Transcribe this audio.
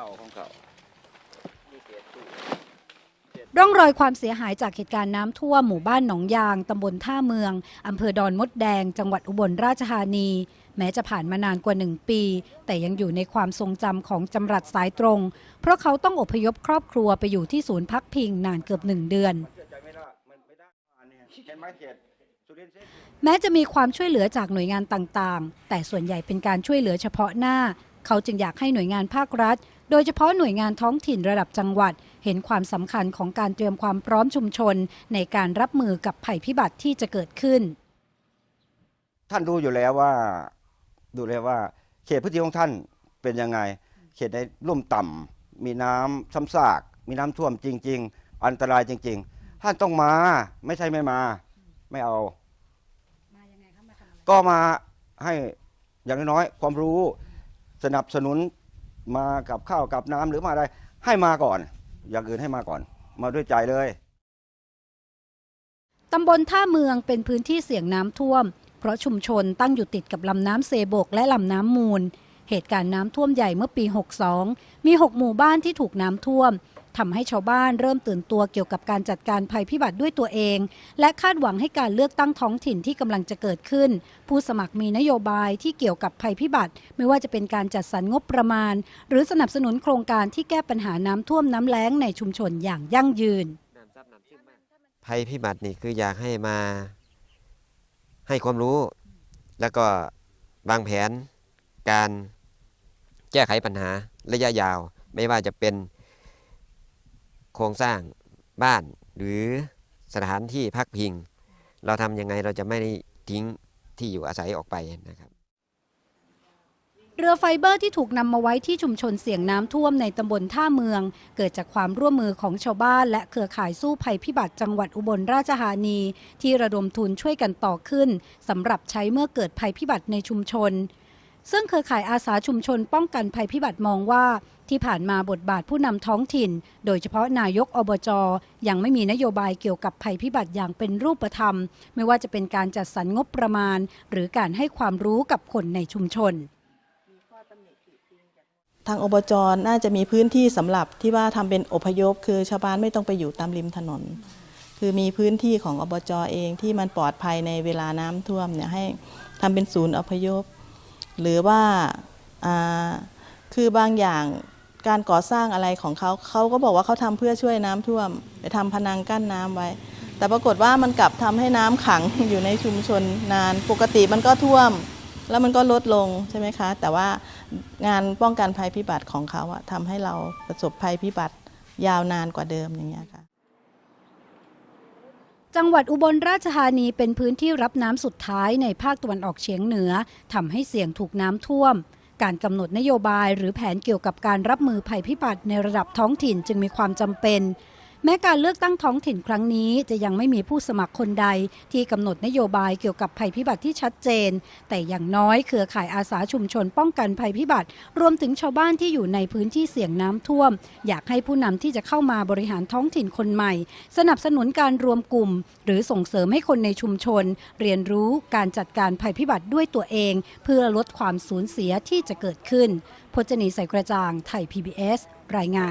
ก่าของเก่าร่องรอยความเสียหายจากเหตุการณ์น้ำท่วมหมู่บ้านหนองยาง ตำบลท่าเมือง อำเภอดอนมดแดง จังหวัดอุบลราชธานี แม้จะผ่านมานานกว่าหนึ่งปี แต่ยังอยู่ในความทรงจำของจำรัดสายตรง เพราะเขาต้องอพยพครอบครัวไปอยู่ที่ศูนย์พักพิงนานเกือบหนึ่งเดือนเชื่อใจไม่ได้มันไม่ได้อันนี้เห็นไหมเขตสุรินทร์เส้นแม้จะมีความช่วยเหลือจากหน่วยงานต่างๆ แต่ส่วนใหญ่เป็นการช่วยเหลือเฉพาะหน้า เขาจึงอยากให้หน่วยงานภาครัฐ โดยเฉพาะหน่วยงานท้องถิ่นระดับจังหวัด เห็นความสำคัญของการเตรียมความพร้อมชุมชน ในการรับมือกับภัยพิบัติที่จะเกิดขึ้น ท่านรู้อยู่แล้วว่าดูแล้วว่า เขตพื้นที่ของท่านเป็นยังไง เขตในลุ่มต่ำมีน้ำซ้ำซาก มีน้ำท่วมจริง ๆ อันตรายจริง ๆ ท่านต้องมาไม่ใช่ไม่มา ไม่เอาก็มาให้อย่างน้อยๆความรู้สนับสนุน มากับข้าวกับน้ำหรือมาอะไร ให้มาก่อน อย่างอื่นให้มาก่อน มาด้วยใจเลยตำบลท่าเมืองเป็นพื้นที่เสี่ยงน้ำท่วม เพราะชุมชนตั้งอยู่ติดกับลำน้ำเซบกและลำน้ำมูล เหตุการณ์น้ำท่วมใหญ่เมื่อปี 62 มี 6 หมู่บ้านที่ถูกน้ำท่วมทำให้ชาวบ้านเริ่มตื่นตัวเกี่ยวกับการจัดการภัยพิบัติด้วยตัวเอง และคาดหวังให้การเลือกตั้งท้องถิ่นที่กำลังจะเกิดขึ้น ผู้สมัครมีนโยบายที่เกี่ยวกับภัยพิบัติ ไม่ว่าจะเป็นการจัดสรรงบประมาณ หรือสนับสนุนโครงการที่แก้ปัญหาน้ำท่วมน้ำแล้งในชุมชนอย่างยั่งยืน ภัยพิบัตินี่คืออยากให้มา ให้ความรู้ แล้วก็วางแผนการ แก้ไขปัญหาระยะยาว ไม่ว่าจะเป็นโครงสร้างบ้านหรือสถานที่พักพิง เราทำยังไงเราจะไม่ทิ้งที่อยู่อาศัยออกไปนะครับเรือไฟเบอร์ที่ถูกนำมาไว้ที่ชุมชนเสี่ยงน้ำท่วมในตำบลท่าเมือง เกิดจากความร่วมมือของชาวบ้านและเครือข่ายสู้ภัยพิบัติจังหวัดอุบลราชธานี ที่ระดมทุนช่วยกันต่อขึ้นสำหรับใช้เมื่อเกิดภัยพิบัติในชุมชน ซึ่งเครือข่ายอาสาชุมชนป้องกันภัยพิบัติมองว่า ที่ผ่านมาบทบาทผู้นำท้องถิ่น โดยเฉพาะนายกอบจยังไม่มีนโยบายเกี่ยวกับภัยพิบัติอย่างเป็นรูปธรรม ไม่ว่าจะเป็นการจัดสรรงบประมาณ หรือการให้ความรู้กับคนในชุมชนทางอบจน่าจะมีพื้นที่สำหรับที่ว่าทำเป็นอพยพ คือชาวบ้านไม่ต้องไปอยู่ตามริมถนน คือมีพื้นที่ของอบจเองที่มันปลอดภัยในเวลาน้ำท่วมเนี่ยให้ทำเป็นศูนย์อพยพ หรือว่าคือบางอย่างการก่อสร้างอะไรของเขาเขาก็บอกว่าเขาทำเพื่อช่วยน้ำท่วมไปทำพนังกั้นน้ำไว้ แต่ปรากฏว่ามันกลับทำให้น้ำขังอยู่ในชุมชนนาน ปกติมันก็ท่วม แล้วมันก็ลดลงใช่ไหมคะ แต่ว่างานป้องกันภัยพิบัติของเขาอะทำให้เราประสบภัยพิบัติยาวนานกว่าเดิมอย่างเงี้ยค่ะ จังหวัดอุบลราชธานีเป็นพื้นที่รับน้ำสุดท้ายในภาคตะวันออกเฉียงเหนือทำให้เสี่ยงถูกน้ำท่วม การกำหนดนโยบายหรือแผนเกี่ยวกับการรับมือภัยพิบัติในระดับท้องถิ่นจึงมีความจำเป็น แม้การเลือกตั้งท้องถิ่นครั้งนี้จะยังไม่มีผู้สมัครคนใด ที่กำหนดนโยบายเกี่ยวกับภัยพิบัติที่ชัดเจน แต่อย่างน้อยเครือข่ายอาสาชุมชนป้องกันภัยพิบัติ รวมถึงชาวบ้านที่อยู่ในพื้นที่เสี่ยงน้ำท่วม อยากให้ผู้นำที่จะเข้ามาบริหารท้องถิ่นคนใหม่ สนับสนุนการรวมกลุ่ม หรือส่งเสริมให้คนในชุมชน เรียนรู้การจัดการภัยพิบัติด้วยตัวเอง เพื่อลดความสูญเสียที่จะเกิดขึ้นพจนีใส่กระจ่างไทย PBS รายงาน